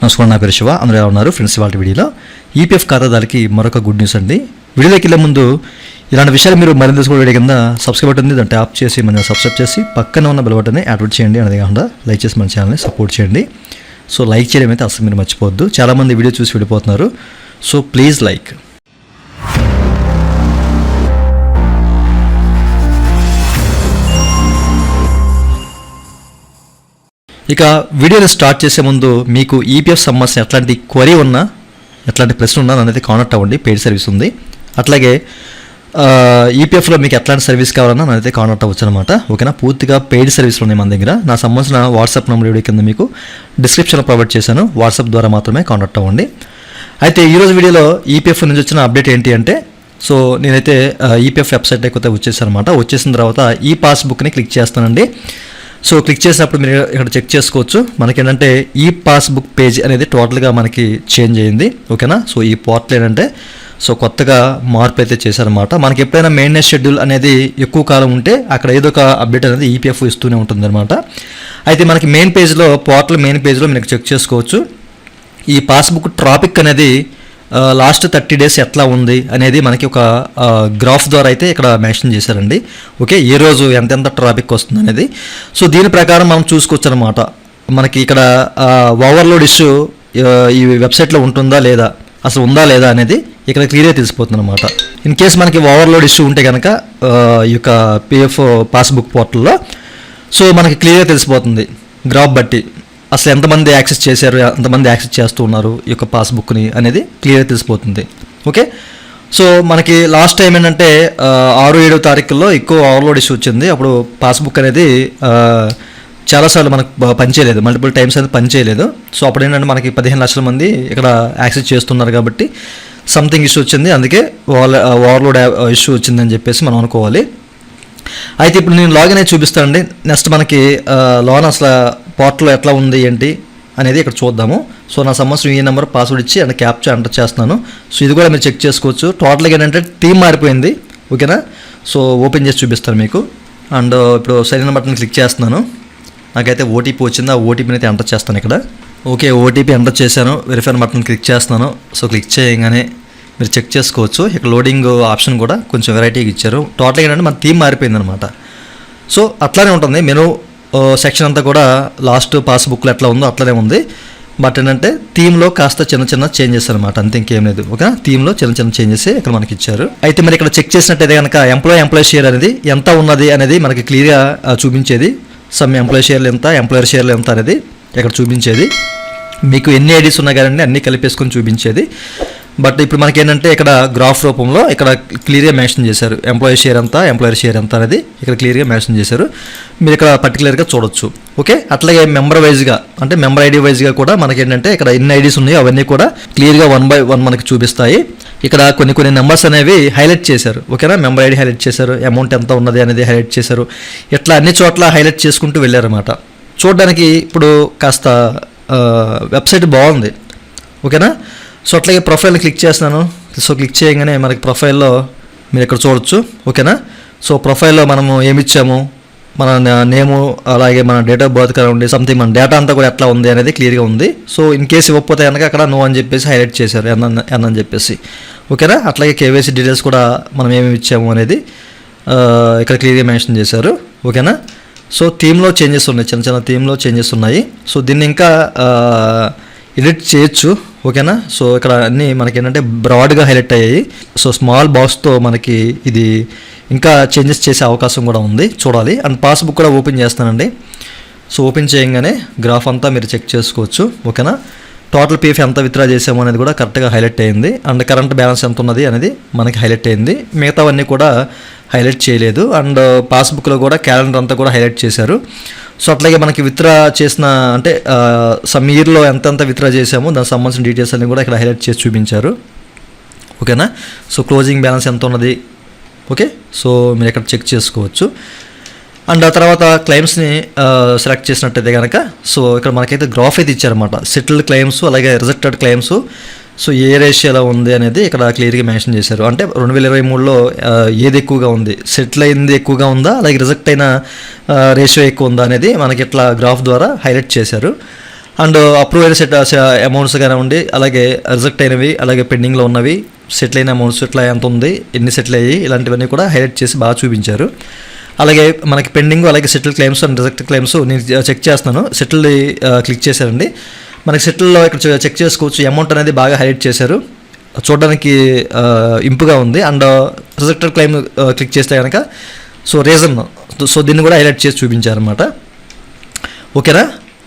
నమస్కారం నా పేరు శివ అందరూ ఎలా ఉన్నారు? ఫ్రెండ్స్ వాళ్ళ వీడియోలో ఈపీఎఫ్ ఖాతాదారులకి మరొక గుడ్ న్యూస్ అండి. వీడియోలోకి వెళ్ళే ముందు ఇలాంటి విషయాలు మీరు మరింత తెలుసుకోవడం వీడియో కింద సబ్స్క్రైబ్ బటన్ ఉంది. దాన్ని ట్యాప్ చేసి మన సబ్స్క్రైబ్ చేసి పక్కన ఉన్న బెల్ బటన్ని యాక్టివేట్ చేయండి. అనేది కాకుండా లైక్ చేసి మన ఛానల్ని సపోర్ట్ చేయండి. సో లైక్ చేయడం అయితే అసలు మీరు మర్చిపోవద్దు. చాలామంది వీడియో చూసి వెళ్ళిపోతున్నారు. So please like. ఇక వీడియోని స్టార్ట్ చేసే ముందు మీకు ఈపీఎఫ్ సంబంధించిన ఎట్లాంటి క్వరీ ఉన్నా ఎట్లాంటి ప్రశ్న ఉన్నా నన్నైతే కాంటాక్ట్ అవ్వండి. పెయిడ్ సర్వీస్ ఉంది. అట్లాగే ఈపీఎఫ్లో మీకు ఎట్లాంటి సర్వీస్ కావాలన్నా నన్నైతే కాంటాక్ట్ అవ్వచ్చు అనమాట ఓకేనా? పూర్తిగా పెయిడ్ సర్వీస్లు ఉన్నాయి మన దగ్గర. నా సంబంధించిన వాట్సాప్ నెంబర్ వీడియో కింద మీకు డిస్క్రిప్షన్లో ప్రొవైడ్ చేశాను. వాట్సాప్ ద్వారా మాత్రమే కాంటాక్ట్ అవ్వండి. అయితే ఈరోజు వీడియోలో ఈపీఎఫ్ నుంచి వచ్చిన అప్డేట్ ఏంటి అంటే సో నేనైతే ఈపీఎఫ్ వెబ్సైట్ అయితే వచ్చేసాను అనమాట వచ్చేసిన తర్వాత ఈ పాస్బుక్ని క్లిక్ చేస్తానండి. సో క్లిక్ చేసినప్పుడు మీరు ఇక్కడ చెక్ చేసుకోవచ్చు. మనకేంటంటే ఈ పాస్బుక్ పేజ్ అనేది టోటల్గా మనకి చేంజ్ అయింది. ఓకేనా? సో ఈ పోర్టల్ ఏంటంటే సో కొత్తగా మార్పు అయితే చేశారనమాట మనకి ఎప్పుడైనా మెయిన్నెస్ షెడ్యూల్ అనేది ఎక్కువ కాలం ఉంటే అక్కడ ఏదో ఒక అప్డేట్ అనేది ఈపీఎఫ్ ఇస్తూనే ఉంటుందన్నమాట. అయితే మనకి మెయిన్ పేజ్లో పోర్టల్ మెయిన్ పేజ్లో మీరు చెక్ చేసుకోవచ్చు. ఈ పాస్బుక్ ట్రాపిక్ అనేది లాస్ట్ థర్టీ డేస్ ఎట్లా ఉంది అనేది మనకి ఒక గ్రాఫ్ ద్వారా అయితే ఇక్కడ మెన్షన్ చేశారండి. ఓకే ఏ రోజు ఎంతెంత ట్రాఫిక్ వస్తుంది అనేది. సో దీని ప్రకారం మనం చూసుకోవచ్చు అనమాట మనకి ఇక్కడ ఓవర్లోడ్ ఇష్యూ ఈ వెబ్సైట్లో ఉంటుందా లేదా అసలు ఉందా లేదా అనేది ఇక్కడ క్లియర్గా తెలిసిపోతుంది అనమాట ఇన్ కేస్ మనకి ఓవర్లోడ్ ఇష్యూ ఉంటే కనుక ఈ యొక్క పిఎఫ్ పాస్బుక్ పోర్టల్లో సో మనకి క్లియర్గా తెలిసిపోతుంది. గ్రాఫ్ బట్టి. అసలు ఎంతమంది యాక్సెస్ చేశారు ఎంతమంది యాక్సెస్ చేస్తూ ఉన్నారు ఈ యొక్క పాస్బుక్ని అనేది క్లియర్గా తెలిసిపోతుంది. ఓకే? సో మనకి లాస్ట్ టైం ఏంటంటే ఆరు ఏడు తారీఖుల్లో ఎక్కువ ఓవర్లోడ్ ఇష్యూ వచ్చింది. అప్పుడు పాస్బుక్ అనేది చాలాసార్లు మనకు పనిచేయలేదు మల్టిపుల్ టైమ్స్ అనేది పనిచేయలేదు సో అప్పుడు ఏంటంటే మనకి పదిహేను లక్షల మంది ఇక్కడ యాక్సెస్ చేస్తున్నారు కాబట్టి సంథింగ్ ఇష్యూ వచ్చింది. అందుకే ఓవర్ ఓవర్లోడ్ ఇష్యూ వచ్చిందని చెప్పేసి మనం అనుకోవాలి. అయితే ఇప్పుడు నేను లాగిన్ చూపిస్తాను చూపిస్తానండి. నెక్స్ట్ మనకి లోన్ అసలు పోర్టల్ ఎట్లా ఉంది ఏంటి అనేది ఇక్కడ చూద్దాము. సో నా సంవత్సరం ఈ నెంబర్ పాస్వర్డ్ ఇచ్చి అండ్ క్యాప్చర్ ఎంటర్ చేస్తున్నాను. సో ఇది కూడా మీరు చెక్ చేసుకోవచ్చు. టోటల్గా ఏంటంటే టీమ్ మారిపోయింది. ఓకేనా సో ఓపెన్ చేసి చూపిస్తాను మీకు. అండ్ uh, ఇప్పుడు సరైన బటన్ క్లిక్ చేస్తున్నాను. నాకైతే ఓటీపీ వచ్చింది. ఆ ఓటీపీని అయితే ఎంటర్ చేస్తాను ఇక్కడ. ఓకే ఓటీపీ ఎంటర్ చేశాను. వెరిఫై బటన్ క్లిక్ చేస్తున్నాను. సో క్లిక్ చేయగానే మీరు చెక్ చేసుకోవచ్చు. ఇక్కడ లోడింగ్ ఆప్షన్ కూడా కొంచెం వెరైటీగా ఇచ్చారు. టోటల్గా ఏంటంటే మన థీమ్ మారిపోయింది అనమాట సో అట్లానే ఉంటుంది. మెను సెక్షన్ అంతా కూడా లాస్ట్ పాస్బుక్లో ఎట్లా ఉందో అట్లానే ఉంది. బట్ ఏంటంటే థీమ్లో కాస్త చిన్న చిన్న చేంజెస్ అనమాట అంతే ఇంకేం లేదు. ఓకే థీమ్లో చిన్న చిన్న చేంజెస్ ఇక్కడ మనకి ఇచ్చారు. అయితే మరి ఇక్కడ చెక్ చేసినట్టయితే కనుక ఎంప్లాయ్ ఎంప్లాయ్ షేర్ అనేది ఎంత ఉన్నది అనేది మనకి క్లియర్గా చూపించేది. సమ్ ఎంప్లాయ్ షేర్లు ఎంత ఎంప్లాయర్ షేర్లు ఎంత అనేది ఇక్కడ చూపించేది. మీకు ఎన్ని ఐడీస్ ఉన్నాయి కానీ అన్నీ కలిపేసుకొని చూపించేది. బట్ ఇప్పుడు మనకి ఏంటంటే ఇక్కడ గ్రాఫ్ రూపంలో ఇక్కడ క్లియర్గా మెన్షన్ చేశారు. ఎంప్లాయీ షేర్ ఎంత ఎంప్లాయర్ షేర్ ఎంత అనేది ఇక్కడ క్లియర్గా మెన్షన్ చేశారు. మీరు ఇక్కడ పర్టికులర్గా చూడొచ్చు. ఓకే? అట్లాగే మెంబర్ వైజ్గా అంటే మెంబర్ ఐడి వైజ్గా కూడా మనకి ఏంటంటే ఇక్కడ ఎన్ని ఐడీస్ ఉన్నాయో అవన్నీ కూడా క్లియర్గా వన్ బై వన్ మనకి చూపిస్తాయి. ఇక్కడ కొన్ని కొన్ని నెంబర్స్ అనేవి హైలైట్ చేశారు. ఓకేనా? మెంబర్ ఐడి హైలైట్ చేశారు. అమౌంట్ ఎంత ఉన్నది అనేది హైలైట్ చేశారు. ఇట్లా అన్ని చోట్ల హైలైట్ చేసుకుంటూ వెళ్ళారన్నమాట. చూడడానికి ఇప్పుడు కాస్త వెబ్సైట్ బాగుంది. ఓకేనా? సో అట్లాగే ప్రొఫైల్ని క్లిక్ చేస్తున్నాను. సో క్లిక్ చేయగానే మనకి ప్రొఫైల్లో మీరు ఇక్కడ చూడొచ్చు. ఓకేనా? సో ప్రొఫైల్లో మనము ఏమి ఇచ్చాము? మన నేము అలాగే మన డేట్ ఆఫ్ బర్త్ కానివ్వండి సంథింగ్ మన డేటా అంతా కూడా ఎట్లా ఉంది అనేది క్లియర్గా ఉంది. సో ఇన్ కేసు ఇవ్వకపోతే కనుక అక్కడ నో అని చెప్పేసి హైలైట్ చేశారు. ఎన్ అన్న- అని చెప్పేసి. ఓకేనా? అట్లాగే కేవైసీ డీటెయిల్స్ కూడా మనం ఏమేమి ఇచ్చాము అనేది ఇక్కడ క్లియర్గా మెన్షన్ చేశారు. ఓకేనా? సో థీమ్లో చేంజెస్ ఉన్నాయి. చిన్న చిన్న థీమ్లో చేంజెస్ ఉన్నాయి. సో దీన్ని ఇంకా ఎడిట్ చేయొచ్చు ఓకేనా? సో ఇక్కడ అన్నీ మనకి ఏంటంటే బ్రాడ్గా హైలైట్ అయ్యాయి. సో స్మాల్ బాక్స్తో మనకి ఇది ఇంకా చేంజెస్ చేసే అవకాశం కూడా ఉంది చూడాలి. అండ్ పాస్బుక్ కూడా ఓపెన్ చేస్తానండి. సో ఓపెన్ చేయగానే గ్రాఫ్ అంతా మీరు చెక్ చేసుకోవచ్చు ఓకేనా? టోటల్ పీఎఫ్ ఎంత విత్డ్రా చేసాము అనేది కూడా కరెక్ట్గా హైలైట్ అయింది. అండ్ కరెంట్ బ్యాలెన్స్ ఎంత ఉన్నది అనేది మనకి హైలైట్ అయింది. మిగతావన్నీ కూడా హైలైట్ చేయలేదు. అండ్ పాస్బుక్లో కూడా క్యాలెండర్ అంతా కూడా హైలైట్ చేశారు. సో అట్లాగే మనకి విత్డ్రా చేసిన అంటే సమ్ ఇయర్లో ఎంతెంత విత్డ్రా చేసామో దానికి సంబంధించిన డీటెయిల్స్ అన్ని కూడా ఇక్కడ హైలైట్ చేసి చూపించారు. ఓకేనా? సో క్లోజింగ్ బ్యాలెన్స్ ఎంత ఉన్నది? ఓకే? సో మీరు ఇక్కడ చెక్ చేసుకోవచ్చు. అండ్ ఆ తర్వాత క్లెయిమ్స్ని సెలెక్ట్ చేసినట్టయితే కనుక సో ఇక్కడ మనకైతే గ్రాఫ్ అయితే ఇచ్చారన్నమాట. సెటిల్డ్ క్లెయిమ్స్ అలాగే రిజెక్టెడ్ క్లెయిమ్స్. సో ఏ రేషియోలో ఉంది అనేది ఇక్కడ క్లియర్గా మెన్షన్ చేశారు. అంటే రెండు వేల ఇరవై మూడులో ఏది ఎక్కువగా ఉంది? సెటిల్ అయింది ఎక్కువగా ఉందా? అలాగే రిజెక్ట్ అయిన రేషియో ఎక్కువ ఉందా అనేది మనకి ఇట్లా గ్రాఫ్ ద్వారా హైలైట్ చేశారు. అండ్ అప్రూవ్ అయిన సెట్ అమౌంట్స్ కానివ్వండి అలాగే రిజెక్ట్ అయినవి అలాగే పెండింగ్లో ఉన్నవి సెటిల్ అయిన అమౌంట్స్ ఇట్లా ఎంత ఉంది? ఎన్ని సెటిల్ అయ్యి ఇలాంటివన్నీ కూడా హైలైట్ చేసి బాగా చూపించారు. అలాగే మనకి పెండింగ్ అలాగే settle claims and reject claims నేను చెక్ చేస్తున్నాను. సెటిల్ క్లిక్ చేశారండి. మనకి సెటిల్లో ఇక్కడ చెక్ చేసుకోవచ్చు అమౌంట్ అనేది బాగా హైలైట్ చేశారు. చూడడానికి ఇంపుగా ఉంది. అండ్ ప్రొజెక్టర్ క్లెయిమ్ క్లిక్ చేస్తే కనుక సో రీజన్ సో దీన్ని కూడా హైలైట్ చేసి చూపించారనమాట ఓకేనా?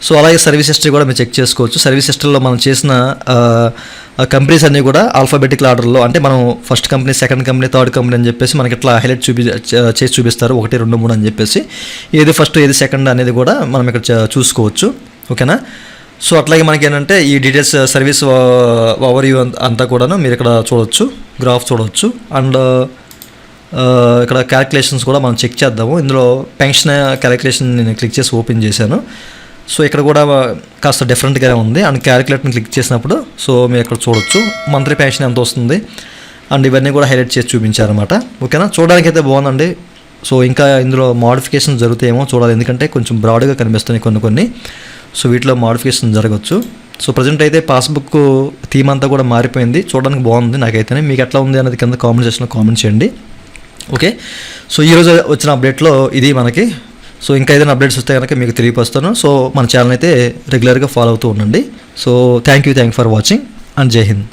సో అలాగే సర్వీస్ హిస్టరీ కూడా మీరు చెక్ చేసుకోవచ్చు. సర్వీస్ హిస్టరీలో మనం చేసిన కంపెనీస్ అన్నీ కూడా ఆల్ఫాబెటికల్ ఆర్డర్లో అంటే మనం first company second company third company అని చెప్పేసి మనకి ఇట్లా హైలైట్ చూపి చేసి చూపిస్తారు. ఒకటి రెండు మూడు అని చెప్పేసి. ఏది ఫస్ట్ ఏది సెకండ్ అనేది కూడా మనం ఇక్కడ చూసుకోవచ్చు. ఓకేనా? సో అట్లాగే మనకి ఏంటంటే ఈ డీటెయిల్స్ సర్వీస్ ఓవర్ యూ అంతా కూడాను మీరు ఇక్కడ చూడొచ్చు గ్రాఫ్ చూడొచ్చు. అండ్ ఇక్కడ క్యాలిక్యులేషన్స్ కూడా మనం చెక్ చేద్దాము. ఇందులో పెన్షన్ క్యాలిక్యులేషన్ నేను క్లిక్ చేసి ఓపెన్ చేశాను. సో ఇక్కడ కూడా కాస్త డిఫరెంట్గానే ఉంది. అండ్ క్యాలిక్యులేటర్ని క్లిక్ చేసినప్పుడు సో మీరు ఇక్కడ చూడొచ్చు. మంత్లీ పెన్షన్ ఎంత వస్తుంది? అండ్ ఇవన్నీ కూడా హైలైట్ చేసి చూపించారనమాట ఓకేనా? చూడడానికి అయితే బాగుందండి. సో ఇంకా ఇందులో మోడిఫికేషన్ జరుగుతాయేమో చూడాలి. ఎందుకంటే కొంచెం బ్రాడ్గా కనిపిస్తున్నాయి కొన్ని కొన్ని. సో వీటిలో మాడిఫికేషన్ జరగవచ్చు సో ప్రజెంట్ అయితే పాస్బుక్ థీమ్ అంతా కూడా మారిపోయింది. చూడడానికి బాగుంది నాకైతేనే. మీకు ఎట్లా ఉంది అనేది కింద కామెంట్ సెక్షన్లో కామెంట్ చేయండి. ఓకే సో ఈరోజు వచ్చిన అప్డేట్లో ఇది మనకి. సో ఇంకా ఏదైనా అప్డేట్స్ వస్తే కనుక మీకు తెలియపరుస్తాను. సో మన ఛానల్ అయితే రెగ్యులర్గా ఫాలో అవుతూ ఉండండి. So thank you thank for watching and Jai Hind